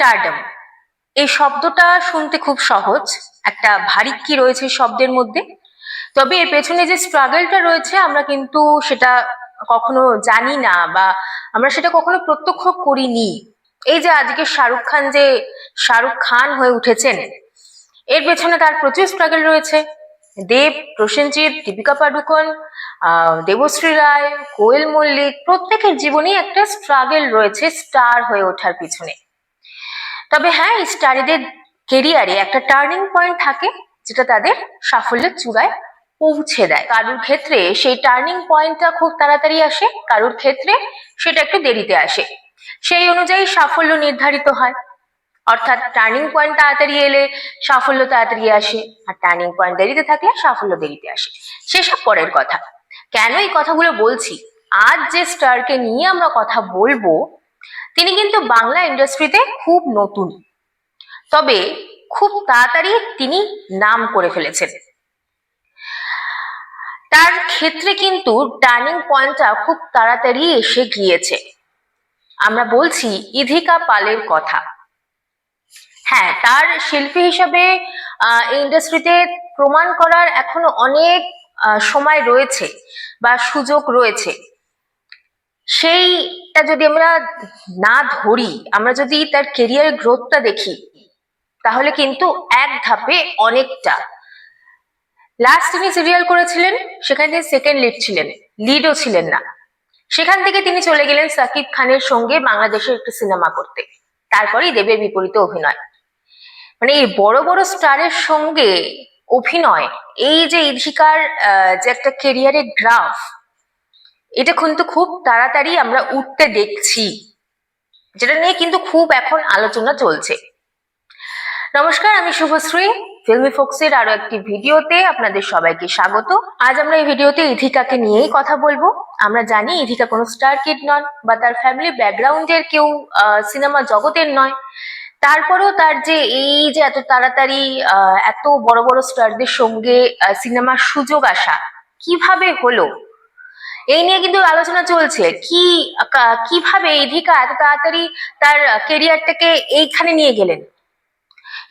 Stardom এই শব্দটা শুনতে খুব সহজ। একটা ভারী কি রয়েছে শব্দের মধ্যে। তবে এর পেছনে যে স্ট্রাগলটা রয়েছে, আমরা কিন্তু সেটা কখনো জানি না বা আমরা সেটা কখনো প্রত্যক্ষ করিনি। এই যে আজকে শাহরুখ খান যে শাহরুখ খান হয়ে উঠেছেন, এর পেছনে তার প্রচুর স্ট্রাগল রয়েছে। দেব, প্রসেনজিৎ, দীপিকা পাডুকন দেবশ্রী রায়, কোয়েল মল্লিক, প্রত্যেকের জীবনেই একটা স্ট্রাগল রয়েছে স্টার হয়ে ওঠার পিছনে। তবে হ্যাঁ স্টারেদের কেরিয়ারে একটা টার্নিং পয়েন্ট থাকে যেটা তাদের সাফল্যের চূড়ায় পৌঁছে দেয়। কারোর ক্ষেত্রে সেই টার্নিং পয়েন্টটা খুব তাড়াতাড়ি আসে, কারোর ক্ষেত্রে সেটা একটু দেরিতে আসে। সেই অনুযায়ী সাফল্য নির্ধারিত হয়। অর্থাৎ টার্নিং পয়েন্ট তাড়াতাড়ি এলে সাফল্য তাড়াতাড়ি আসে, আর টার্নিং পয়েন্ট দেরিতে থাকলে সাফল্য দেরিতে আসে। সেসব পরের কথা। কেন এই কথাগুলো বলছি? আজ যে স্টারকে নিয়ে আমরা কথা বলব তিনি কিন্তু বাংলা ইন্ডাস্ট্রিতে খুব নতুন। তবে খুব তাড়াতাড়ি তিনি নাম করে ফেলেছেন। তার ক্ষেত্রে কিন্তু টার্নিং পয়েন্টটা খুব তাড়াতাড়ি এসে গিয়েছে। আমরা বলছি ইধিকা পালের কথা। হ্যাঁ তার শিল্পী হিসাবে ইন্ডাস্ট্রিতে প্রমাণ করার এখনও অনেক সময় রয়েছে বা সুযোগ রয়েছে। সেইটা যদি আমরা না ধরি, আমরা যদি তার কেরিয়ার গ্রোথটা দেখি, তাহলে কিন্তু এক ধাপে অনেকটা। লাস্ট তিনি সিরিয়াল করেছিলেন, সেখানে তিনি সেকেন্ড লিড ছিলেন লিডও ছিলেন না। সেখান থেকে তিনি চলে গেলেন সাকিব খানের সঙ্গে বাংলাদেশের একটি সিনেমা করতে। তারপরেই দেবের বিপরীতে অভিনয়। মানে এই বড় বড় স্টারের সঙ্গে অভিনয়, এই যে ইধিকার যে একটা কেরিয়ারের গ্রাফ এটা কিন্তু খুব তাড়াতাড়ি আমরা উঠতে দেখছি। যেটা নিয়ে কিন্তু খুব এখন আলোচনা চলছে। নমস্কার, আমি শুভশ্রী। ফিল্মি ফোক্সের আরও একটি ভিডিওতে আপনাদের সবাইকে স্বাগত। আজ আমরা এই ভিডিওতে ইধিকাকে নিয়েই কথা বলব। আমরা জানি ইধিকা কোনো স্টার কিড নন বা তার ফ্যামিলি ব্যাকগ্রাউন্ডের কেউ সিনেমা জগতের নয়। তারপরেও তার যে এই যে এত তাড়াতাড়ি এত বড় বড় স্টারদের সঙ্গে সিনেমার সুযোগ আসা, কীভাবে হলো? এই নিয়ে কিন্তু আলোচনা চলছে। কি কীভাবে ইধিকা এত তাড়াতাড়ি তার কেরিয়ারটাকে এইখানে নিয়ে গেলেন?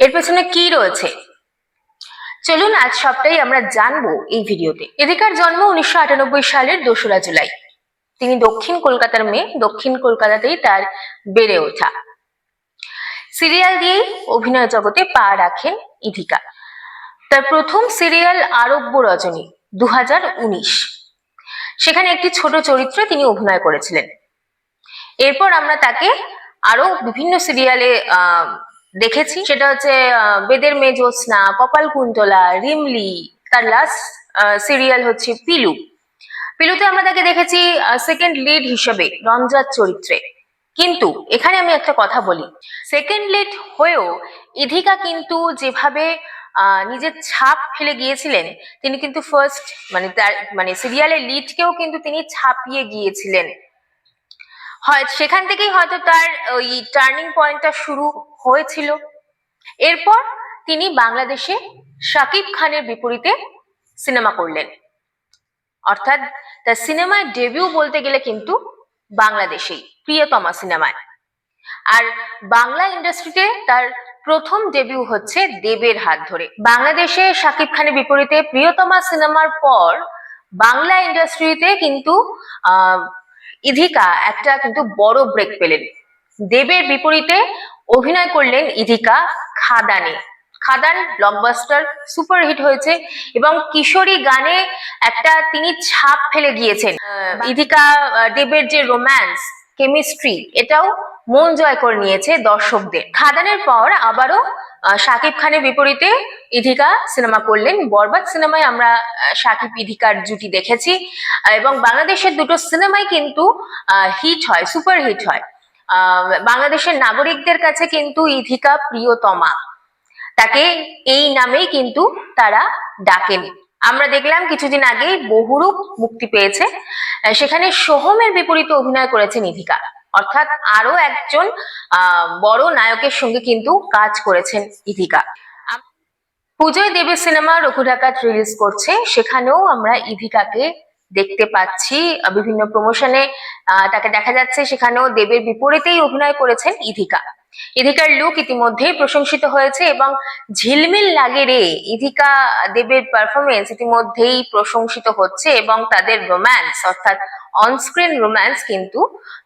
এর পেছনে কি রয়েছে? চলুন, আজ সবটাই আমরা জানব এই ভিডিওতে। এদিকার জন্ম উনিশশো আটানব্বই সালের দোসরা জুলাই। তিনি দক্ষিণ কলকাতার মেয়ে, দক্ষিণ কলকাতাতেই তার বেড়ে ওঠা। সিরিয়াল দিয়েই অভিনয় জগতে পা রাখেন ইধিকা। তার প্রথম সিরিয়াল আরব্য রজনী দু হাজার উনিশ। সেখানে একটি ছোট চরিত্রে তিনি অভিনয় করেছিলেন। এরপর আমরা তাকে আরও বিভিন্ন সিরিয়ালে দেখেছি। সেটা হচ্ছে বেদের মেয়ে জ্যোৎস্না, কপাল কুন্তলা, রিমলি, তার লাস্ট সিরিয়াল হচ্ছে পিলু। পিলুতে আমরা তাকে দেখেছি সেকেন্ড লিড হিসেবে রঞ্জার চরিত্রে। কিন্তু, এখানে আমি একটা কথা বলি। সেকেন্ড লিড হয়েও, ইধিকা কিন্তু যেভাবে নিজের ছাপ ফেলে গিয়েছিলেন, তিনি কিন্তু ফার্স্ট মানে তার মানে সিরিয়ালের লিডকেও কিন্তু তিনি ছাপিয়ে গিয়েছিলেন। হয়, সেখান থেকেই হয়তো তার ওই টার্নিং পয়েন্টটা শুরু হয়েছিল। এরপর তিনি বাংলাদেশে শাকিব খানের বিপরীতে সিনেমা করলেন। অর্থাৎ তার সিনেমায় ডেবিউ বলতে গেলে কিন্তু বাংলাদেশেই, প্রিয়তমা সিনেমায় আর বাংলা ইন্ডাস্ট্রিতে তার প্রথম ডেবিউ হচ্ছে দেবের হাত ধরে। বাংলাদেশে শাকিব খানের বিপরীতে প্রিয়তমা সিনেমার পর বাংলা ইন্ডাস্ট্রিতে কিন্তু ইধিকা একটা কিন্তু বড় ব্রেক পেলেন। দেবের বিপরীতে অভিনয় করলেন ইধিকা খাদানে। খাদান ব্লকবাস্টার সুপারহিট হয়েছে এবং কিশোরী গানে একটা তিনি ছাপ ফেলে গিয়েছেন। ইধিকা দেবের যে রোম্যান্স কেমিস্ট্রি এটাও মন জয় করে নিয়েছে দর্শকদের। খাদানের পর আবারও শাকিব খানের বিপরীতে ইধিকা সিনেমা করলেন। বরবাদ সিনেমায় আমরা শাকিব ইধিকার জুটি দেখেছি। এবং বাংলাদেশের দুটো সিনেমাই কিন্তু হিট হয় সুপার হিট হয়। বাংলাদেশের নাগরিকদের কাছে কিন্তু ইধিকা প্রিয়তমা। তাকে এই নামেই কিন্তু তারা ডাকেন। আমরা দেখলাম কিছুদিন আগেই বহুরূপ মুক্তি পেয়েছে। সেখানে সোহমের বিপরীতে অভিনয় করেছেন ইধিকা। অর্থাৎ আরও একজন বড় নায়কের সঙ্গে কিন্তু কাজ করেছেন ইথিকা। পূজয় দেবের সিনেমা রঘু ডাকাত রিলিজ করছে, সেখানেও আমরা ইভিকাকে দেখতে পাচ্ছি, বিভিন্ন প্রমোশনে তাকে দেখা যাচ্ছে, সেখানেও দেবের বিপরীতেই অভিনয় করেছেন ইধিকা ইধিকার লুক ইতিমধ্যেই প্রশংসিত হয়েছে এবং ঝিলমিল লাগে রে ইধিকা দেবের পারফরমেন্স ইতিমধ্যেই প্রশংসিত হচ্ছে এবং তাদের রোম্যান্স অর্থাৎ অনস্ক্রিন রোম্যান্স কিন্তু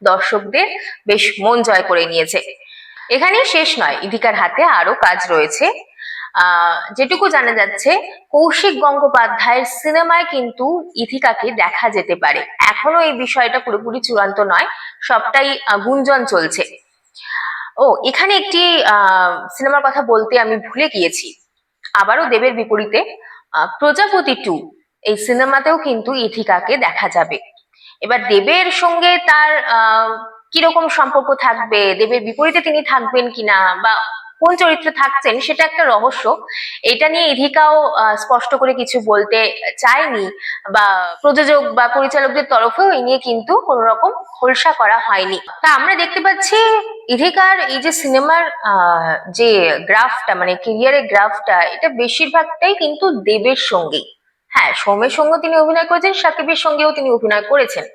দর্শকদের বেশ মন জয় করে নিয়েছে। এখানেই শেষ নয়, ইধিকার হাতে আরও কাজ রয়েছে। যেটুকু জানা যাচ্ছে, কৌশিক গঙ্গোপাধ্যায়ের সিনেমায় কিন্তু ইথিকাকে দেখা যেতে পারে। এখনও এই বিষয়টা পুরোপুরি চূড়ান্ত নয়, সবটাই গুঞ্জন চলছে। ও, এখানে একটি সিনেমার কথা বলতে আমি ভুলে গিয়েছি। আবারও দেবের বিপরীতে প্রজাপতি টু, এই সিনেমাতেও কিন্তু ইথিকাকে দেখা যাবে। এবার দেবের সঙ্গে তার কীরকম সম্পর্ক থাকবে? দেবের বিপরীতে তিনি থাকবেন কিনা? বা কোন চরিত্রে থাকছেন সেটা একটা রহস্য। এটা নিয়ে ইধিকাও স্পষ্ট করে কিছু বলতে চায়নি বা প্রযোজক বা পরিচালকদের তরফেও এই নিয়ে কিন্তু কোন রকম খোলসা করা হয়নি। তা আমরা দেখতে পাচ্ছি ইধিকার এই যে সিনেমার যে গ্রাফটা মানে কেরিয়ারের গ্রাফটা, এটা বেশিরভাগটাই কিন্তু দেবের সঙ্গেই হ্যাঁ সৌমের সঙ্গে তিনি অভিনয় করেছেন, সাকিবের সঙ্গেও তিনি অভিনয় করেছেন।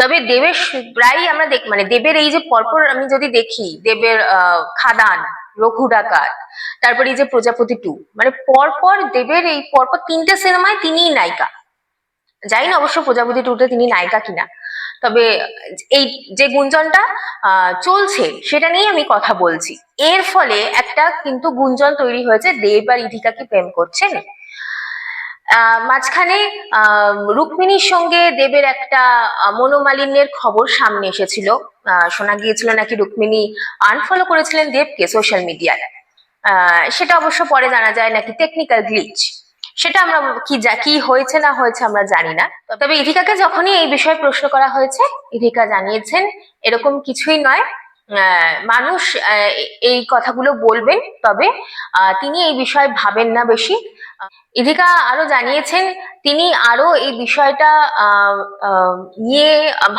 তবে দেবের প্রায়ই আমরা দেখ মানে দেবের এই যে পরপর আমি যদি দেখি, দেবের খাদান রঘু ডাকাত তারপরে এই যে প্রজাপতি টু মানে পরপর দেবের এই পরপর তিনটে সিনেমায় তিনিই নায়িকা। যাই না অবশ্য প্রজাপতি টুতে তিনি নায়িকা কিনা। তবে এই যে গুঞ্জনটা চলছে, সেটা নিয়ে আমি কথা বলছি। এর ফলে একটা কিন্তু গুঞ্জন তৈরি হয়েছে, দেব আর ইধিকা কি প্রেম করছেন মাঝখানে রুক্মিণীর সঙ্গে দেবের একটা মনোমালিন্যের খবর সামনে এসেছিল। শোনা গিয়েছিল নাকি রুক্মিণী আনফলো করেছিলেন দেবকে সোশ্যাল মিডিয়ায় সেটা অবশ্য পরে জানা যায় নাকি টেকনিক্যাল গ্লিচ সেটা আমরা কি যা কি হয়েছে না হয়েছে আমরা জানি না। তবে ইধিকাকে যখনই এই বিষয়ে প্রশ্ন করা হয়েছে ইধিকা জানিয়েছেন, এরকম কিছুই নয়। মানুষ এই কথাগুলো বলবেন, তবে তিনি এই বিষয়ে ভাবেন না বেশি। ইধিকা আরও জানিয়েছেন, তিনি আরও এই বিষয়টা নিয়ে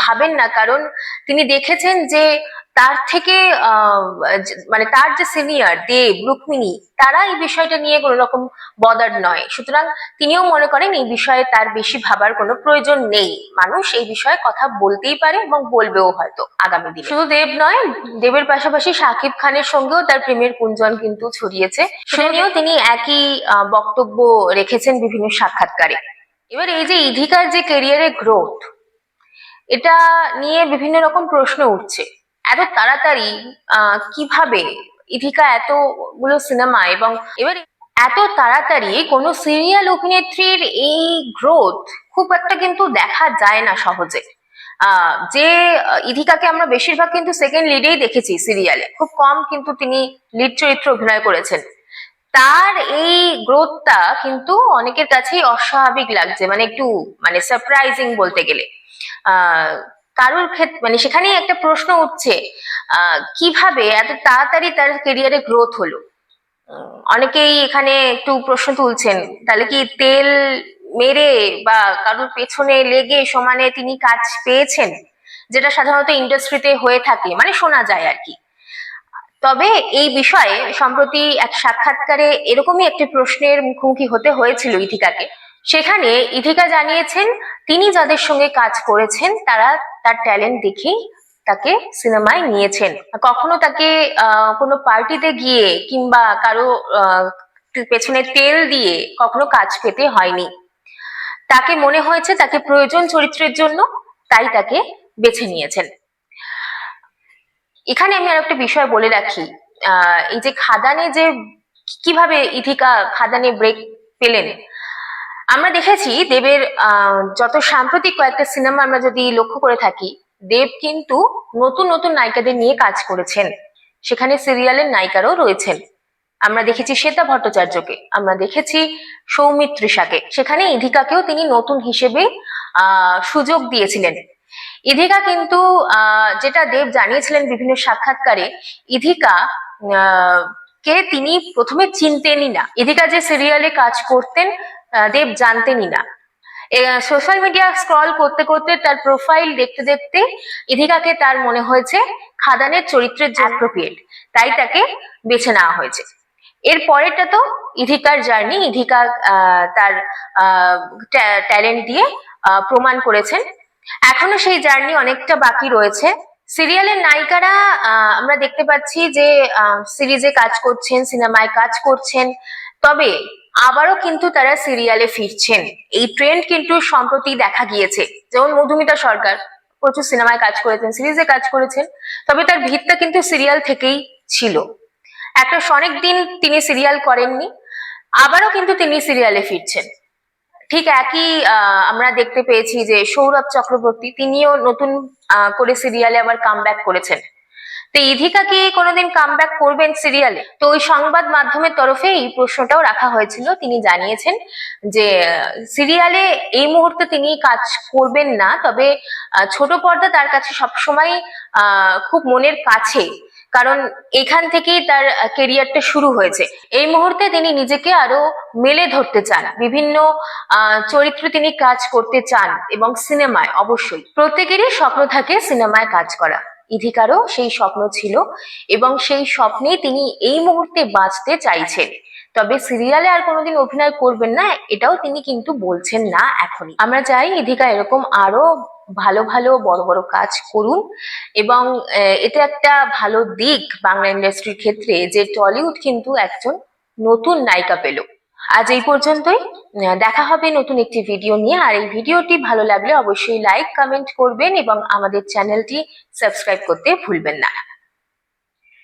ভাবেন না, কারণ তিনি দেখেছেন যে তার থেকে মানে তার যে সিনিয়র দেব, রুক্মিণী, তারা এই বিষয়টা নিয়ে কোনো রকম বদার নয়। সুতরাং তিনিও মনে করেন এই বিষয়ে তার বেশি ভাবার কোনো প্রয়োজন নেই। মানুষ এই বিষয়ে কথা বলতেই পারে এবং বলবেও হয়তো আগামী দিনে। শুধু দেব নয়, দেবের পাশাপাশি সাকিব খানের সঙ্গেও তার প্রেমের কুঞ্জন কিন্তু ছড়িয়েছে। নিয়েও তিনি একই বক্তব্য রেখেছেন বিভিন্ন সাক্ষাৎকারে। এবার এই যে ইধিকার যে ক্যারিয়ারের গ্রোথ এটা নিয়ে বিভিন্ন রকম প্রশ্ন উঠছে। এত তাড়াতাড়ি কীভাবে ইধিকা এতগুলো সিনেমা এবং এবার এত তাড়াতাড়ি কোনো সিরিয়াল অভিনেত্রীর এই গ্রোথ খুব একটা কিন্তু দেখা যায় না সহজে। যে আহ, ইধিকাকে আমরা বেশিরভাগ কিন্তু সেকেন্ড লিডেই দেখেছি সিরিয়ালে খুব কম কিন্তু তিনি লিড চরিত্রে অভিনয় করেছেন। তার এই গ্রোথটা কিন্তু অনেকের কাছেই অস্বাভাবিক লাগছে মানে একটু মানে সারপ্রাইজিং বলতে গেলে। কারোর ক্ষেত্রে মানে সেখানেই একটা প্রশ্ন উঠছে কীভাবে এত তাড়াতাড়ি তার কেরিয়ারে গ্রোথ হলো? অনেকেই এখানে একটু প্রশ্ন তুলছেন, তাহলে কি তেল মেরে বা কারোর পেছনে লেগে সমানে তিনি কাজ পেয়েছেন? যেটা সাধারণত ইন্ডাস্ট্রিতে হয়ে থাকে মানে শোনা যায় আর কি। তবে এই বিষয়ে সম্প্রতি এক সাক্ষাৎকারে এরকমই একটি প্রশ্নের মুখোমুখি হতে হয়েছিল ইথিকাকে। সেখানে ইথিকা জানিয়েছেন, তিনি যাদের সঙ্গে কাজ করেছেন, তারা তার ট্যালেন্ট দেখেই তাকে সিনেমায় নিয়েছেন। কখনো তাকে কোনো পার্টিতে গিয়ে কিংবা কারও পেছনে তেল দিয়ে কখনো কাজ পেতে হয়নি। তাকে মনে হয়েছে তাকে প্রয়োজন চরিত্রের জন্য, তাই তাকে বেছে নিয়েছেন। এখানে আমি আর একটা বিষয় বলে রাখি এই যে খাদানে যে, কীভাবে ইথিকা খাদানে ব্রেক পেলেন আমরা দেখেছি দেবের যত সাম্প্রতিক কয়েকটা সিনেমা আমরা যদি লক্ষ্য করে থাকি, দেব কিন্তু নতুন নতুন নায়িকাদের নিয়ে কাজ করেছেন। সেখানে সিরিয়ালের নায়িকারও রয়েছেন। আমরা দেখেছি শ্বেতা ভট্টাচার্যকে, আমরা দেখেছি সৌমিত্রিষাকে সেখানে ইধিকাকেও তিনি নতুন হিসেবে সুযোগ দিয়েছিলেন। ইধিকা কিন্তু যেটা দেব জানিয়েছিলেন বিভিন্ন সাক্ষাৎকারে, ইধিকা কে তিনি প্রথমে চিনতেনই না। ইধিকা যে সিরিয়ালে কাজ করতেন দেব জানতেনই না। সোশ্যাল মিডিয়া স্ক্রল করতে করতে তার প্রোফাইল দেখতে দেখতে ইধিকাকে তার মনে হয়েছে খাদানের চরিত্রের যে অ্যাপ্রোপ্রিয়েট তাই তাকে বেছে নেওয়া হয়েছে। এর পরেরটা তো ইধিকার জার্নি ইধিকা তার ট্যালেন্ট দিয়ে প্রমাণ করেছেন। এখনও সেই জার্নি অনেকটা বাকি রয়েছে। সিরিয়ালের নায়িকারা আমরা দেখতে পাচ্ছি যে সিরিজে কাজ করছেন সিনেমায় কাজ করছেন। তবে আবারও কিন্তু তারা সিরিয়ালে ফিরছেন। এই ট্রেন্ড কিন্তু সম্প্রতি দেখা গিয়েছে। যেমন মধুমিতা সরকার প্রচুর সিনেমায় কাজ করেছেন সিরিজে কাজ করেছেন, তবে তার ভিতটা কিন্তু সিরিয়াল থেকেই ছিল। একটা অনেক দিন তিনি সিরিয়াল করেননি, আবারও কিন্তু তিনি সিরিয়ালে ফিরছেন। ঠিক একই আমরা দেখতে পেয়েছি যে সৌরভ চক্রবর্তী, তিনিও নতুন করে সিরিয়ালে আবার কাম করেছেন। তো ইধিকা কি কোনোদিন কাম করবেন সিরিয়ালে তো ওই সংবাদ মাধ্যমের তরফে এই প্রশ্নটাও রাখা হয়েছিল। তিনি জানিয়েছেন যে সিরিয়ালে এই মুহূর্তে তিনি কাজ করবেন না, তবে ছোট পর্দা তার কাছে সবসময় খুব মনের কাছে। কারণ এখান থেকেই তার কেরিয়ারটা শুরু হয়েছে। এই মুহূর্তে তিনি নিজেকে আরও মেলে ধরতে চান। বিভিন্ন চরিত্রে তিনি কাজ করতে চান এবং সিনেমায় অবশ্যই। প্রত্যেকেরই স্বপ্ন থাকে সিনেমায় কাজ করা। ইধিকারও সেই স্বপ্ন ছিল এবং সেই স্বপ্নে তিনি এই মুহূর্তে বাঁচতে চাইছেন। তবে সিরিয়ালে আর কোনোদিন অভিনয় করবেন না, এটাও তিনি কিন্তু বলছেন না এখনই। আমরা চাই ইধিকা এরকম আরও ভালো ভালো বড় বড় কাজ করুন এবং এটা একটা ভালো দিক বাংলা ইন্ডাস্ট্রির ক্ষেত্রে যে টলিউড কিন্তু একজন নতুন নায়িকা পেল। আজ এই পর্যন্তই। দেখা হবে নতুন একটি ভিডিও নিয়ে। আর এই ভিডিওটি ভালো লাগলে অবশ্যই লাইক কমেন্ট করবেন এবং আমাদের চ্যানেলটি সাবস্ক্রাইব করতে ভুলবেন না।